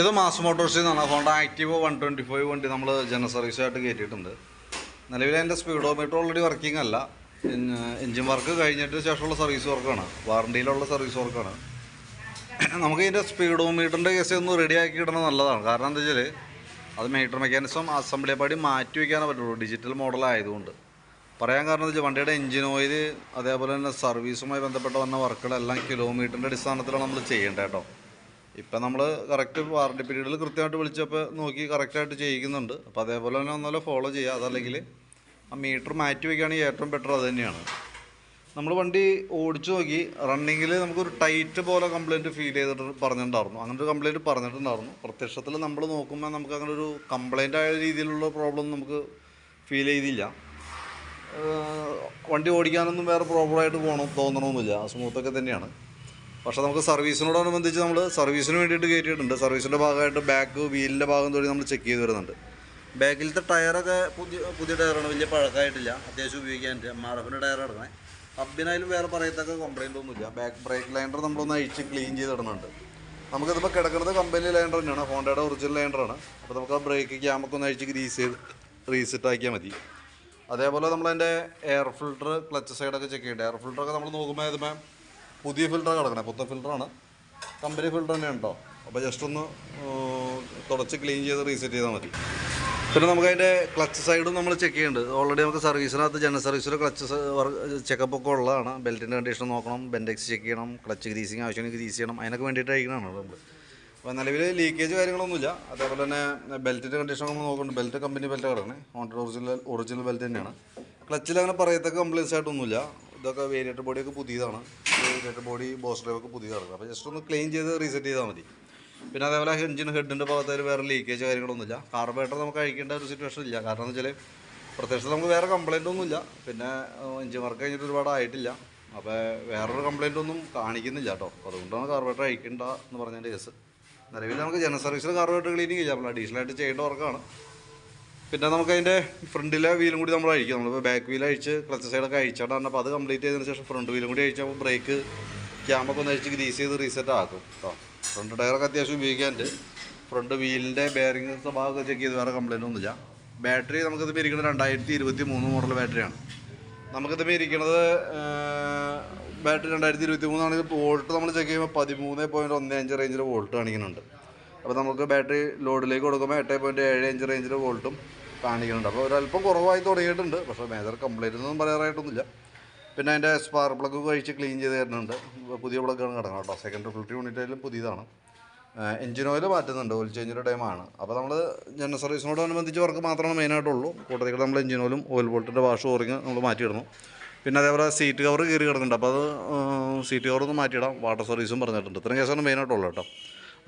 ഇത് മാസ് മോട്ടോഴ്സിൽ നിന്നാണ് Honda active one twenty five വണ്ടി നമ്മൾ ജനറൽ സർവീസായിട്ട് കയറ്റിയിട്ടുണ്ട്. നിലവിൽ അതിന്റെ സ്പീഡോമീറ്റർ ഓൾറെഡി വർക്കിംഗ് അല്ല. എഞ്ചിൻ വർക്ക് കഴിഞ്ഞിട്ട് ശേഷമുള്ള സർവീസ് വർക്കാണ് വാറണ്ടിയിലുള്ള സർവീസ് വർക്കാണ് നമുക്ക് ഇതിന്റെ സ്പീഡോമീറ്ററിന്റെ കേസ് ഒന്ന് റെഡിയാക്കി ഇടുന്നത് നല്ലതാണ്. കാരണം എന്താ വെച്ചാൽ അത് മീറ്റർ മെക്കാനിസം അസംബ്ലി പാടി മാറ്റി വയ്ക്കാനേ പറ്റുള്ളൂ. ഡിജിറ്റൽ മോഡൽ ആയതുകൊണ്ട്. പറയാൻ കാരണം എന്താ വെച്ചാൽ വണ്ടിയുടെ എഞ്ചിൻ ഓയിൽ അതേപോലെ തന്നെ സർവീസുമായി ബന്ധപ്പെട്ട് വന്ന വർക്കുകളെല്ലാം കിലോമീറ്ററിന്റെ അടിസ്ഥാനത്തിലാണ് നമ്മൾ ചെയ്യേണ്ടത് കേട്ടോ. ഇപ്പം നമ്മൾ കറക്റ്റ് വാറണ്ടി പീരീഡിൽ കൃത്യമായിട്ട് വിളിച്ചപ്പോൾ നോക്കി കറക്റ്റായിട്ട് ചെയ്യിക്കുന്നുണ്ട്. അപ്പോൾ അതേപോലെ തന്നെ ഒന്നുമല്ല ഫോളോ ചെയ്യുക. അതല്ലെങ്കിൽ ആ മീറ്റർ മാറ്റി വയ്ക്കുകയാണെങ്കിൽ ഏറ്റവും ബെറ്റർ അത് തന്നെയാണ്. നമ്മൾ വണ്ടി ഓടിച്ചു നോക്കി റണ്ണിങ്ങിൽ നമുക്കൊരു ടൈറ്റ് പോലെ കംപ്ലയിന്റ് ഫീൽ ചെയ്തിട്ട് പറഞ്ഞിട്ടുണ്ടായിരുന്നു. അങ്ങനെ ഒരു കംപ്ലയിന്റ് പറഞ്ഞിട്ടുണ്ടായിരുന്നു. പ്രത്യക്ഷത്തിൽ നമ്മൾ നോക്കുമ്പോൾ നമുക്ക് അങ്ങനെ ഒരു കംപ്ലയിന്റ് ആയ രീതിയിലുള്ള പ്രോബ്ലം നമുക്ക് ഫീൽ ചെയ്തില്ല. വണ്ടി ഓടിക്കാനൊന്നും വേറെ പ്രോബ്ലമായിട്ട് പോകണം തോന്നണമെന്നില്ല സ്മൂത്തൊക്കെ തന്നെയാണ്. പക്ഷേ നമുക്ക് സർവീസിനോടനുബന്ധിച്ച് നമ്മൾ സർവീസിന് വേണ്ടിയിട്ട് കയറ്റിയിട്ടുണ്ട്. സർവീസിന്റെ ഭാഗമായിട്ട് ബാക്ക് വീലിന്റെ ഭാഗം തൊഴിൽ നമ്മൾ ചെക്ക് ചെയ്ത് വരുന്നുണ്ട്. ബാക്കിലത്തെ ടയറൊക്കെ പുതിയ പുതിയ ടയറാണ്. വലിയ പഴക്കമായിട്ടില്ല. അത്യാവശ്യം ഉപയോഗിക്കാൻ എം ആർ എഫിന്റെ ടയർ ഇടണേ ഹബിനായാലും വേറെ പറയത്തക്ക കംപ്ലയിന്റ് ഒന്നുമില്ല. ബാക്ക് ബ്രേക്ക് ലൈൻഡർ നമ്മളൊന്ന് അഴിച്ച് ക്ലീൻ ചെയ്തിടുന്നുണ്ട് നമുക്കിതിപ്പോൾ കിടക്കുന്നത് കമ്പനി ലൈൻഡർ തന്നെയാണ്. ഹോണ്ടയുടെ ഒറിജിനൽ ലൈൻഡറാണ് അപ്പോൾ നമുക്ക് ആ ബ്രേക്ക് ക്യാമൊക്കെ ഒന്ന് അഴിച്ച് ഗ്രീസ് ചെയ്ത് റീസെറ്റ് ആക്കിയാൽ മതി. അതേപോലെ നമ്മളതിന്റെ എയർ ഫിൽട്ടർ ക്ലച്ച് സൈഡൊക്കെ ചെക്ക് ചെയ്യേണ്ടത് എയർ ഫിൽട്ടറൊക്കെ നമ്മൾ നോക്കുമ്പോൾ ഇതിപ്പോൾ പുതിയ ഫിൽറ്റർ കിടക്കണേ പുത്തൻ ഫിൽറ്ററാണ് കമ്പനി ഫിൽറ്റർ തന്നെ ഉണ്ടോ അപ്പോൾ ജസ്റ്റ് ഒന്ന് തുടച്ച് ക്ലീൻ ചെയ്ത് റീസെറ്റ് ചെയ്താൽ മതി. പിന്നെ നമുക്ക് അതിന്റെ ക്ലച്ച് സൈഡും നമ്മൾ ചെക്ക് ചെയ്യുന്നുണ്ട് ഓൾറെഡി നമുക്ക് സർവീസിനകത്ത് ജനറൽ സർവീസിൽ ക്ലച്ച് ചെക്കപ്പ് ഒക്കെ ഉള്ളതാണ്. ബെൽറ്റിന്റെ കണ്ടീഷൻ നോക്കണം ബെൻഡെക്സ് ചെക്ക് ചെയ്യണം ക്ലച്ച് ഗ്രീസിങ് ആവശ്യമെങ്കിൽ ഗ്രീസ് ചെയ്യണം അതിനൊക്കെ വേണ്ടിയിട്ട് അയക്കണതാണ് നമ്മൾ അപ്പോൾ നിലവിൽ ലീക്കേജ് കാര്യങ്ങളൊന്നുമില്ല. അതേപോലെ തന്നെ ബെൽറ്റിന്റെ കണ്ടീഷൻ നമ്മൾ നോക്കുന്നുണ്ട് ബെൽറ്റ് കമ്പനി ബെൽറ്റ് കിടക്കണേ. ഹോണ്ട ഒറിജിനൽ ഒറിജിനൽ ബെൽറ്റ് തന്നെയാണ്. ക്ലച്ചിൽ അങ്ങനെ പറയത്തക്ക കംപ്ലൈൻസ് ആയിട്ടൊന്നുമില്ല. ഇതൊക്കെ വേരിയേറ്റർ ബോഡിയൊക്കെ പുതിയതാണ്. വേരിയേറ്റർ ബോഡി ബോസ് ഡ്രൈവൊക്കെ പുതിയതാണ്. അപ്പോൾ ജസ്റ്റ് ഒന്ന് ക്ലീൻ ചെയ്ത് റീസെറ്റ് ചെയ്താൽ മതി. പിന്നെ അതേപോലെ എഞ്ചിൻ ഹെഡിന്റെ ഭാഗത്തായാലും വേറെ ലീക്കേജ് കാര്യങ്ങളൊന്നുമില്ല. കാർബേറ്റർ നമുക്ക് അഴിക്കേണ്ട ഒരു സിറ്റുവേഷൻ ഇല്ല. കാരണം എന്ന് വെച്ചാൽ പ്രത്യേകിച്ച് നമുക്ക് വേറെ കംപ്ലൈന്റ് ഒന്നുമില്ല. പിന്നെ എഞ്ചിൻ വർക്ക് കഴിഞ്ഞിട്ട് ഒരുപാട് ആയിട്ടില്ല. അപ്പോൾ വേറൊരു കംപ്ലൈന്റ് ഒന്നും കാണിക്കുന്നില്ല കേട്ടോ. അതുകൊണ്ടാണ് കാർബേറ്റർ അഴിക്കേണ്ട എന്ന് പറഞ്ഞതിന്റെ കേസ് നിലവിൽ നമുക്ക് ജന സർവീസിൽ കാർബറേറ്റർ ക്ലീനിങ് ചെയ്യാം. നമ്മൾ അഡീഷണലായിട്ട് ചെയ്യേണ്ട വർക്കാണ് പിന്നെ നമുക്ക് അതിന്റെ ഫ്രണ്ടിലെ വീലും കൂടി നമ്മൾ അഴിക്കും. നമ്മളിപ്പോൾ ബാക്ക് വീൽ അഴിച്ച് ക്ലച്ച് സൈഡൊക്കെ അഴിച്ചിട്ടാണ് അപ്പോൾ അത് കംപ്ലീറ്റ് ചെയ്തതിന് ശേഷം ഫ്രണ്ട് വീലും കൂടി അഴിച്ചപ്പോൾ ബ്രേക്ക് ക്യാമൊക്കെ ഒന്ന് അഴിച്ച് ഗ്രീസ് ചെയ്ത് റീസെറ്റ് ആക്കും കേട്ടോ ഫ്രണ്ട് ടയറൊക്കെ അത്യാവശ്യം ഉപയോഗിക്കാനുണ്ട്. ഫ്രണ്ട് വീലിന്റെ ബെയറിംഗ് സ്വഭാവമൊക്കെ ചെക്ക് ചെയ്ത് വേറെ കംപ്ലൈന്റ് ഒന്നുമില്ല. ബാറ്ററി നമുക്കിത് ഇരിക്കുന്നത് രണ്ടായിരത്തി ഇരുപത്തി മൂന്ന് മോഡൽ ബാറ്ററിയാണ് നമുക്കിത് ഇരിക്കുന്നത് ബാറ്ററി രണ്ടായിരത്തി ഇരുപത്തി ഇത് വോൾട്ട് നമ്മൾ ചെക്ക് ചെയ്യുമ്പോൾ പതിമൂന്ന് പോയിന്റ് ഒന്ന് അഞ്ച് റേഞ്ചിൽ വോൾട്ട് കാണിക്കുന്നുണ്ട്. അപ്പോൾ നമുക്ക് ബാറ്ററി ലോഡിലേക്ക് കൊടുക്കുമ്പോൾ എട്ട് പോയിന്റ് ഏഴ് അഞ്ച് റേഞ്ചിൽ വോൾട്ടും കാണിക്കുന്നുണ്ട്. അപ്പോൾ ഒരല്പം കുറവായി തുടങ്ങിയിട്ടുണ്ട്. പക്ഷേ മേജർ കംപ്ലൈന്റ് ഒന്നും പറയാറായിട്ടൊന്നുമില്ല. പിന്നെ അതിന്റെ സ്പാർ പ്ലഗ് കഴിച്ച് ക്ലീൻ ചെയ്ത് തരുന്നുണ്ട്. പുതിയ പ്ലഗ്ഗാണ് കിടക്കുന്നത് കേട്ടോ. സെക്കൻഡ് ഫിൽറ്റർ യൂണിറ്റായാലും പുതിയതാണ്. എഞ്ചിൻ ഓയിൽ മാറ്റുന്നുണ്ട്. ഓയിൽ ചേഞ്ചിന്റെ ടൈമാണ് അപ്പോൾ നമ്മൾ ജനറൽ സർവീസിനോടനുബന്ധിച്ച് വർക്ക് മാത്രമാണ് മെയിനായിട്ടുള്ളൂ കൂട്ടത്തിൽ നമ്മൾ എഞ്ചിൻ ഓയിലും ഓയിൽ ബോൾട്ടിന്റെ വാഷ് ഓറിങ് നമ്മൾ മാറ്റിയിടണം പിന്നെ അതേപോലെ സീറ്റ് കവർ കയറി കിടക്കുന്നുണ്ട്. അപ്പോൾ അത് സീറ്റ് കവർ ഒന്ന് മാറ്റിയിടാം. വാട്ടർ സർവീസും പറഞ്ഞിട്ടുണ്ട്. ഇത്രയും കേസാണ് മെയിനായിട്ടുള്ളത് കേട്ടോ.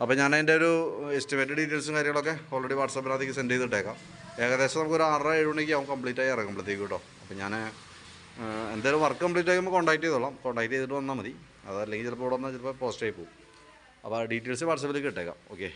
അപ്പോൾ ഞാൻ അതിന്റെ ഒരു എസ്റ്റിമേറ്റ് ഡീറ്റെയിൽസും കാര്യങ്ങളൊക്കെ ഓൾറെഡി വാട്സാപ്പിനകത്തേക്ക് സെൻഡ് ചെയ്തിട്ടേക്കാം. ഏകദേശം നമുക്ക് ഒരു ആറര ഏഴ് മണിക്ക് ആവും കംപ്ലീറ്റ് ആയി ഇറങ്ങുമ്പോഴത്തേക്ക് കേട്ടോ. അപ്പോൾ ഞാൻ എന്തായാലും വർക്ക് കംപ്ലീറ്റ് ആകുമ്പോൾ കോൺടാക്ട് ചെയ്തോളാം. കോൺടാക്ട് ചെയ്തിട്ട് വന്നാൽ മതി. അതല്ലെങ്കിൽ ചിലപ്പോൾ ഇവിടെ വന്നാൽ ചിലപ്പോൾ പോസ്റ്റ് ആയി പോകും. അപ്പോൾ ആ ഡീറ്റെയിൽസ് വാട്സാപ്പിലേക്ക് ഇട്ടേക്കാം. ഓക്കെ